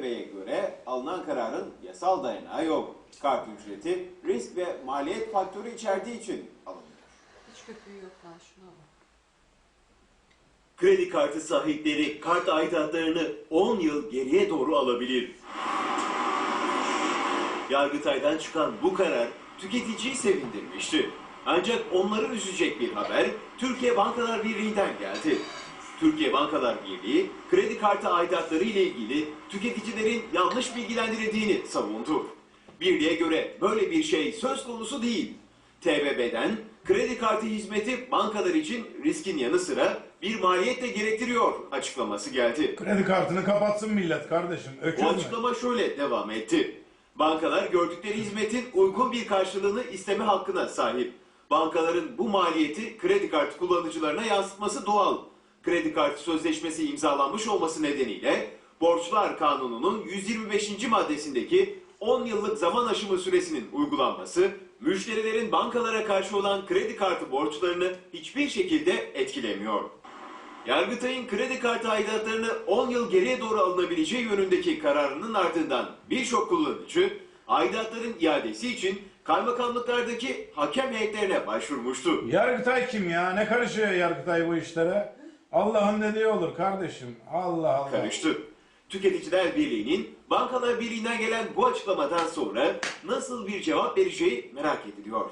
TBB'ye göre alınan kararın yasal dayanağı yok. Kart ücreti risk ve maliyet faktörü içerdiği için alınıyor. Hiç köpüğü yok lan şuna bak. Kredi kartı sahipleri kart aidatlarını 10 yıl geriye doğru alabilir. Yargıtay'dan çıkan bu karar tüketiciyi sevindirmişti. Ancak onları üzecek bir haber Türkiye Bankalar Birliği'nden geldi. Türkiye Bankalar Birliği kredi kartı aidatları ile ilgili tüketicilerin yanlış bilgilendirildiğini savundu. Birliğe göre böyle bir şey söz konusu değil. TBB'den kredi kartı hizmeti bankalar için riskin yanı sıra bir maliyet de gerektiriyor açıklaması geldi. Kredi kartını kapatsın millet kardeşim. Öküz Bu açıklama şöyle devam etti. Bankalar gördükleri hizmetin uygun bir karşılığını isteme hakkına sahip. Bankaların bu maliyeti kredi kartı kullanıcılarına yansıtması doğal. Kredi kartı sözleşmesi imzalanmış olması nedeniyle Borçlar Kanunu'nun 125. maddesindeki 10 yıllık zaman aşımı süresinin uygulanması, müşterilerin bankalara karşı olan kredi kartı borçlarını hiçbir şekilde etkilemiyor. Yargıtay'ın kredi kartı aidatlarını 10 yıl geriye doğru alınabileceği yönündeki kararının ardından birçok kullanıcı aidatların iadesi için kaymakamlıklardaki hakem heyetlerine başvurmuştu. Yargıtay kim ya? Ne karışıyor Yargıtay bu işlere? Allah'ın dediği olur kardeşim. Allah Allah. Karıştı. Tüketiciler Birliği'nin Bankalar Birliği'nden gelen bu açıklamadan sonra nasıl bir cevap vereceği merak ediliyor.